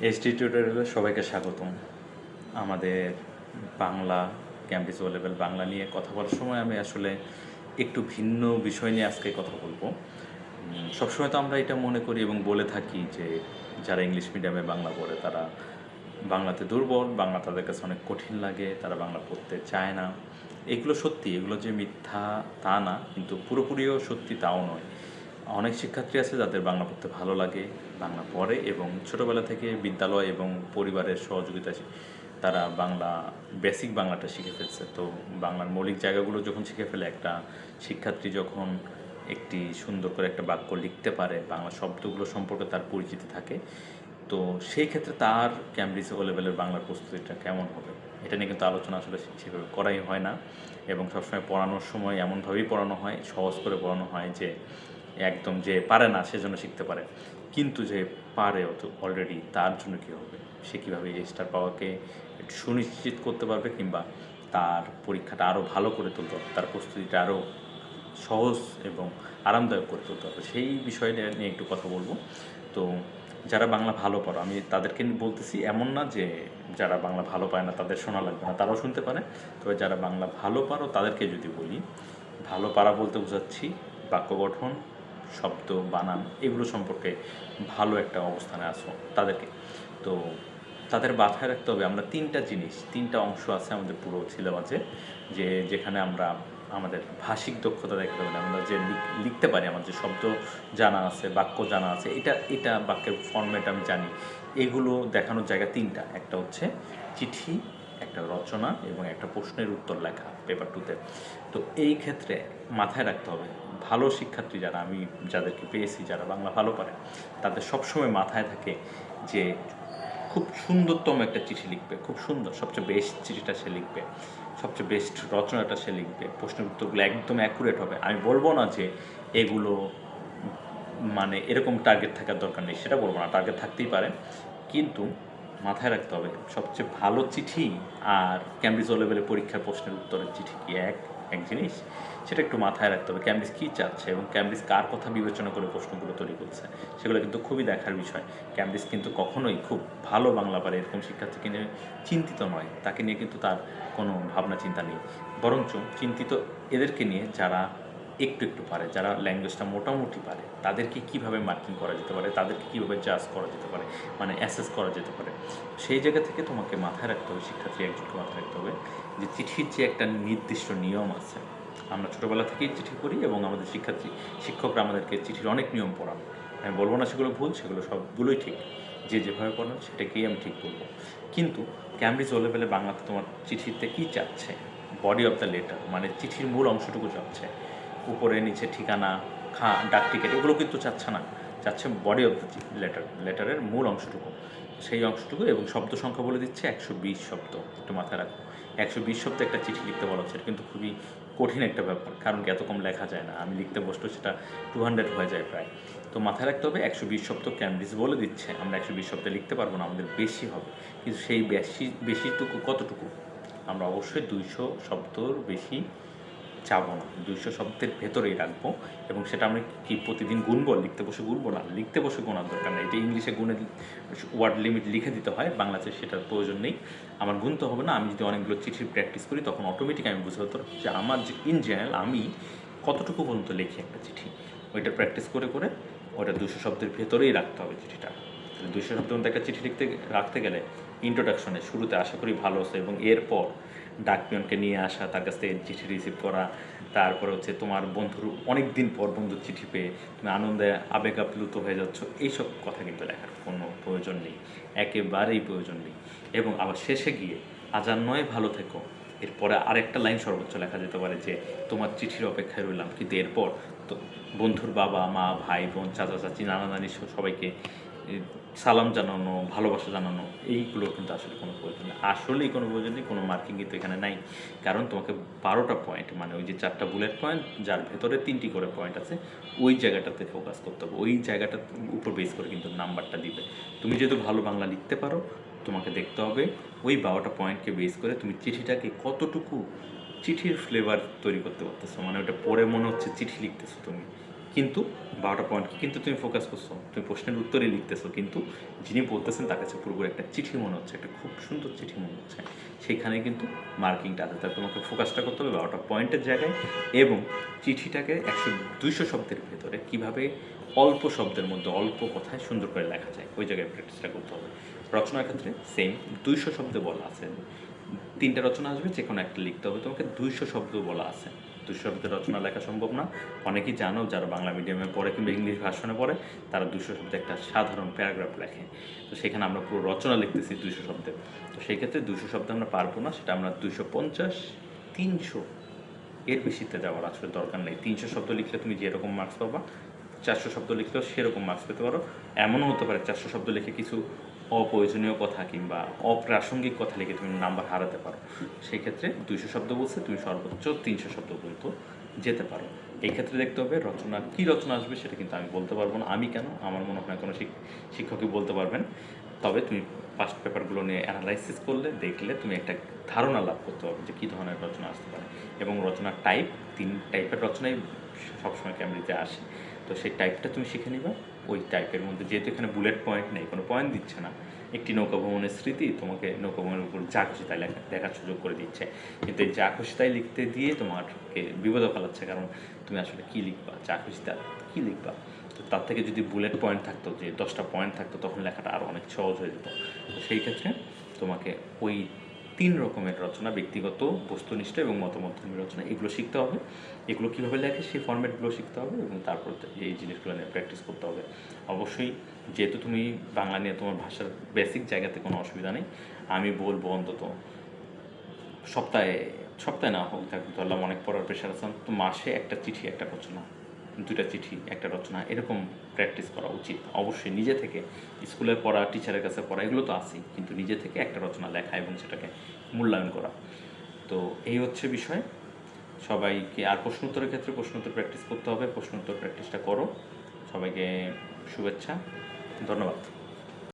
SD টিউটোরিয়ালে সবাইকে স্বাগতম। আমাদের Bangla campus O level Bangla নিয়ে কথা বলার সময় আমি আসলে একটু ভিন্ন বিষয় নিয়ে আজকে কথা বলব। সবসময় তো আমরা এটা মনে করি এবং বলে থাকি যে যারা ইংলিশ মিডিয়ামে বাংলা পড়ে, তারা বাংলাতে দুর্বল, বাংলা তাদের কাছে অনেক কঠিন লাগে, তারা বাংলা পড়তে চায় না। এগুলো সত্যি, এগুলো যে মিথ্যা তা না, কিন্তু পুরোপুরিও সত্যি তাও নয়। অনেক শিক্ষার্থী আছে যাদের বাংলা পড়তে ভালো লাগে, বাংলা পড়ে এবং ছোটোবেলা থেকে বিদ্যালয় এবং পরিবারের সহযোগিতা তারা বাংলা বেসিক বাংলাটা শিখে ফেলছে। তো বাংলার মৌলিক জায়গাগুলো যখন শিখে ফেলে, একটা শিক্ষার্থী যখন একটি সুন্দর করে একটা বাক্য লিখতে পারে, বাংলা শব্দগুলো সম্পর্কে তার পরিচিতি থাকে, তো সেই ক্ষেত্রে তার ক্যামব্রিজ ও লেভেলের বাংলার প্রস্তুতিটা কেমন হবে? এটা নিয়ে কিন্তু আলোচনা আসলে সেভাবে করাই হয় না এবং সবসময় পড়ানোর সময় এমনভাবেই পড়ানো হয়, সহজ করে পড়ানো হয় যে একদম যে পারে না সেজন্য শিখতে পারে। কিন্তু যে পারে অত অলরেডি তার জন্য কী হবে? সে কীভাবে এই স্টার পাওয়াকে সুনিশ্চিত করতে পারবে কিংবা তার পরীক্ষাটা আরও ভালো করে তুলতে হবে তার প্রস্তুতিটা আরও সহজ এবং আরামদায়ক করে তুলতে হবে সেই বিষয়টা নিয়ে একটু কথা বলব। তো যারা বাংলা ভালো পারো আমি তাদেরকে বলতেছি, এমন না যে যারা বাংলা ভালো পায় না তাদের শোনা লাগবে না, তারাও শুনতে পারে। তবে যারা বাংলা ভালো পারো, তাদেরকে যদি বলি, ভালো পারা বলতে বোঝাচ্ছি বাক্য গঠন শব্দ, বানান, এগুলো সম্পর্কে ভালো একটা অবস্থানে আসো তাদেরকে। তো তাদের মাথায় রাখতে হবে আমরা তিনটা জিনিস, তিনটা অংশ আছে আমাদের পুরো সিলেবাসে, যে যেখানে আমরা আমাদের ভাষিক দক্ষতা দেখাতে পারি আমরা যে লিখতে পারি, আমার যে শব্দ জানা আছে, বাক্য জানা আছে, এটা এটা বাক্যের ফর্মেট আমি জানি। এগুলো দেখানোর জায়গা তিনটা, একটা হচ্ছে চিঠি, একটা রচনা এবং একটা প্রশ্নের উত্তর লেখা পেপার টুতে তো এই ক্ষেত্রে মাথায় রাখতে হবে ভালো শিক্ষার্থী যারা, আমি যাদেরকে পেয়েছি যারা বাংলা ভালো পারে, তাদের সবসময় মাথায় থাকে যে খুব সুন্দরতম একটা চিঠি লিখবে, খুব সুন্দর, সবচেয়ে বেস্ট চিঠিটা সে লিখবে, সবচেয়ে বেস্ট রচনাটা সে লিখবে, প্রশ্নের উত্তরগুলো একদম অ্যাকুরেট হবে। আমি বলব না যে এগুলো মানে এরকম টার্গেট থাকার দরকার নেই, সেটা বলব না টার্গেট থাকতেই পারে, কিন্তু মাথায় রাখতে হবে সবচেয়ে ভালো চিঠি আর ক্যামব্রিজ লেভেলের পরীক্ষার প্রশ্নের উত্তরের চিঠি কি এক? এক জিনিস, সেটা একটু মাথায় রাখতে হবে। ক্যামব্রিজ কী চাচ্ছে এবং ক্যামব্রিজ কার কথা বিবেচনা করে প্রশ্নগুলো তৈরি করছে? সেগুলো কিন্তু খুবই দেখার বিষয়। ক্যামব্রিজ কিন্তু কখনোই খুব ভালো বাংলা পারে এরকম শিক্ষার্থীকে নিয়ে চিন্তিত নয়। তাকে নিয়ে কিন্তু তার কোনো ভাবনা চিন্তা নেই। বরঞ্চ চিন্তিত এদেরকে নিয়ে যারা একটু একটু পারে, যারা ল্যাঙ্গুয়েজটা মোটামুটি পারে, তাদেরকে কীভাবে মার্কিং করা যেতে পারে, তাদেরকে কীভাবে জাজ করা যেতে পারে মানে অ্যাসেস করা যেতে পারে, সেই জায়গা থেকে তোমাকে মাথায় রাখতে হবে, শিক্ষার্থী একজনকে মাথায় রাখতে হবে যে চিঠির যে একটা নির্দিষ্ট নিয়ম আছে, আমরা ছোটোবেলা থেকেই চিঠি করি এবং আমাদের শিক্ষার্থী, শিক্ষকরা আমাদেরকে চিঠির অনেক নিয়ম পড়ান। আমি বলব না সেগুলো ভুল, সেগুলো সবগুলোই ঠিক, যে যেভাবে পড়ান সেটাকেই আমি ঠিক বলব। কিন্তু ক্যামব্রিজ ও লেভেলে বাংলাতে তোমার চিঠিতে কী চাচ্ছে? বডি অফ দ্য লেটার মানে চিঠির মূল অংশটুকু চাচ্ছে। উপরে, নিচে ঠিকানা, খা, ডাক টিকিট, এগুলো কিন্তু চাচ্ছে না। চাচ্ছে বডি অফ দ্য লেটার লেটারের মূল অংশটুকু। সেই অংশটুকু এবং শব্দ সংখ্যা বলে দিচ্ছে একশো বিশ শব্দ। একটু মাথায় রাখো। একশো বিশ শব্দ একটা চিঠি লিখতে বলা হচ্ছে কিন্তু খুবই কঠিন একটা ব্যাপার, কারণ কি এত কম লেখা যায় না। আমি লিখতে বসলেও সেটা টু হান্ড্রেড হয়ে যায় প্রায়। তো মাথায় রাখতে হবে, একশো বিশ শব্দ ক্যামব্রিজ বলে দিচ্ছে, আমরা একশো বিশ শব্দে লিখতে পারব না, আমাদের বেশি হবে। কিন্তু সেই বেশি, বেশিটুকু কতটুকু? আমরা অবশ্যই দুইশো শব্দর বেশি চাবো না। দুইশো শব্দের ভেতরেই রাখব এবং সেটা আমরা কি প্রতিদিন গুনবো? লিখতে বসে গুনবো না। লিখতে বসে গোনার দরকার নেই। এটা ইংলিশে গুনে ওয়ার্ড লিমিট লিখে দিতে হয়। বাংলাতে সেটার প্রয়োজন নেই। আমার গুনতে হবে না। আমি যদি অনেকগুলো চিঠির প্র্যাকটিস করি, তখন অটোমেটিক আমি বুঝতে পারতাম যে আমার যে ইন জেনারেল আমি কতটুকু পর্যন্ত লিখি একটা চিঠি। ওইটা প্র্যাকটিস করে করে ওটা দুশো শব্দের ভেতরেই রাখতে হবে চিঠিটা। দুশো শব্দের মধ্যে একটা চিঠি লিখতে, রাখতে গেলে ইন্ট্রোডাকশনে শুরুতে আশা করি ভালো আছে এবং এরপর ডাকপিয়নকে নিয়ে আসা, তার কাছ থেকে চিঠি রিসিভ করা, তারপরে হচ্ছে তোমার বন্ধুর অনেক দিন পর বন্ধুর চিঠি পেয়ে তুমি আনন্দে আবেগ আপ্লুত হয়ে যাচ্ছ, এইসব কথা কিন্তু লেখার কোনো প্রয়োজন নেই, একেবারেই প্রয়োজন নেই। এবং আবার শেষে গিয়ে আজান নয়, ভালো থেকো। এরপরে আরেকটা লাইন সর্বোচ্চ লেখা যেতে পারে যে, তোমার চিঠির অপেক্ষায় রইলাম। কিন্তু এরপর তো বন্ধুর বাবা, মা, ভাই, বোন, চাচা, চাচি, নানা, নানি সবাইকে সালাম জানানো, ভালোবাসা জানানো, এইগুলো কিন্তু আসলে কোনো প্রয়োজন নেই। আসলেই কোনো প্রয়োজন নেই, কোনো মার্কিং কিন্তু এখানে নাই। কারণ তোমাকে বারোটা পয়েন্ট মানে ওই যে চারটা বুলেট পয়েন্ট যার ভেতরে তিনটি করে পয়েন্ট আছে, ওই জায়গাটাতে ফোকাস করতে হবে। ওই জায়গাটার উপর বেস করে কিন্তু নাম্বারটা দিবে। তুমি যেহেতু ভালো বাংলা লিখতে পারো, তোমাকে দেখতে হবে, ওই বারোটা পয়েন্টকে বেস করে তুমি চিঠিটাকে কতটুকু চিঠির ফ্লেভার তৈরি করতে পারতেছো? মানে ওটা পড়ে মনে হচ্ছে চিঠি লিখতেছো তুমি। কিন্তু বারোটা পয়েন্ট কিন্তু তুমি ফোকাস করছ, তুমি প্রশ্নের উত্তরই লিখতেছো, কিন্তু যিনি বলতেছেন তার কাছে পুরোপুরি একটা চিঠি মনে হচ্ছে, একটা খুব সুন্দর চিঠি মনে হচ্ছে। সেইখানে কিন্তু মার্কিংটা আছে। তাই তোমাকে ফোকাসটা করতে হবে বারোটা পয়েন্টের জায়গায় এবং চিঠিটাকে একশো দুইশো শব্দের ভেতরে কীভাবে অল্প শব্দের মধ্যে অল্প কথায় সুন্দর করে লেখা যায়, ওই জায়গায় প্র্যাকটিসটা করতে হবে। রচনার ক্ষেত্রে সেম দুইশো শব্দে বলা আছে। তিনটা রচনা আসবে যে কোনো একটা লিখতে হবে। তোমাকে দুইশো শব্দ বলা আছে। দুইশো শব্দের রচনা লেখা সম্ভব না। অনেকেই জানো যারা বাংলা মিডিয়ামে পড়ে কিংবা ইংলিশ ভার্সনে পড়ে, তারা দুশো শব্দে একটা সাধারণ প্যারাগ্রাফ লেখে। তো সেখানে আমরা পুরো রচনা লিখতেছি দুশো শব্দে তো সেই ক্ষেত্রে দুশো শব্দে আমরা পারব না, সেটা আমরা দুশো পঞ্চাশ তিনশো এর বেশিতে যাওয়ার আসলে দরকার নেই। তিনশো শব্দ লিখলে তুমি যেরকম মার্কস পাবা, চারশো শব্দ লিখলেও সেরকম মার্কস পেতে পারো। এমনও হতে পারে চারশো শব্দ লিখে কিছু অপ্রয়োজনীয় কথা কিংবা অপ্রাসঙ্গিক কথা লিখে তুমি নাম্বার হারাতে পারো। সেই ক্ষেত্রে দুইশো শব্দ বলছে তুমি সর্বোচ্চ তিনশো শব্দ পর্যন্ত যেতে পারো। এই ক্ষেত্রে দেখতে হবে রচনা, কী রচনা আসবে সেটা কিন্তু আমি বলতে পারব না। আমি কেন? আমার মনে হয় কোনো শিক্ষকই বলতে পারবেন। তবে তুমি পাস্ট পেপারগুলো নিয়ে অ্যানালাইসিস করলে, দেখলে তুমি একটা ধারণা লাভ করতে পারবে যে কী ধরনের রচনা আসতে পারে। এবং রচনার টাইপ তিন টাইপের রচনাই সবসময় ক্যামেরিতে আসে। তো সেই টাইপটা তুমি শিখে নিবা। ওই টাইপের মধ্যে। যেহেতু এখানে বুলেট পয়েন্ট নেই, কোনো পয়েন্ট দিচ্ছে না। একটি নৌকা ভ্রমণের স্মৃতি তোমাকে নৌকা ভ্রমণের উপর যা খুশি তাই দেখার সুযোগ করে দিচ্ছে। কিন্তু এই যা খুশি তাই লিখতে দিয়ে তোমাকে বিপদে ফেলাচ্ছে, কারণ তুমি আসলে কী লিখবা? যা খুশি তা কী লিখবা? তো তার থেকে যদি বুলেট পয়েন্ট থাকতো, যে দশটা পয়েন্ট থাকতো, তখন লেখাটা আরও অনেক সহজ হয়ে যেত। সেই ক্ষেত্রে তোমাকে ওই তিন রকমের রচনা, ব্যক্তিগত, বস্তুনিষ্ঠ এবং মতমধ্যমী রচনা। এগুলো শিখতে হবে। এগুলো কীভাবে লেখে সেই ফর্ম্যাটগুলো শিখতে হবে এবং তারপর এই জিনিসগুলো নিয়ে প্র্যাকটিস করতে হবে। অবশ্যই যেহেতু তুমি বাংলা নিয়ে তোমার ভাষার বেসিক জায়গাতে কোনো অসুবিধা নেই, আমি বলব অন্তত সপ্তাহে সপ্তাহে না হোক থাকবে ধরলাম অনেক পড়ার প্রেশার আছে তো মাসে একটা চিঠি, একটা রচনা দুইটা চিঠি, একটা রচনা, এরকম প্র্যাকটিস করা উচিত। অবশ্যই নিজে থেকে স্কুলের পড়া টিচারের কাছে পড়া, এগুলো তো আছেই, কিন্তু নিজে থেকে একটা রচনা লেখা এবং সেটাকে মূল্যায়ন করা। তো এই হচ্ছে বিষয়। সবাইকে আর প্রশ্ন উত্তরের ক্ষেত্রে প্রশ্ন উত্তর প্র্যাকটিস করতে হবে, প্রশ্ন উত্তর প্র্যাকটিসটা করো। সবাইকে শুভেচ্ছা। ধন্যবাদ।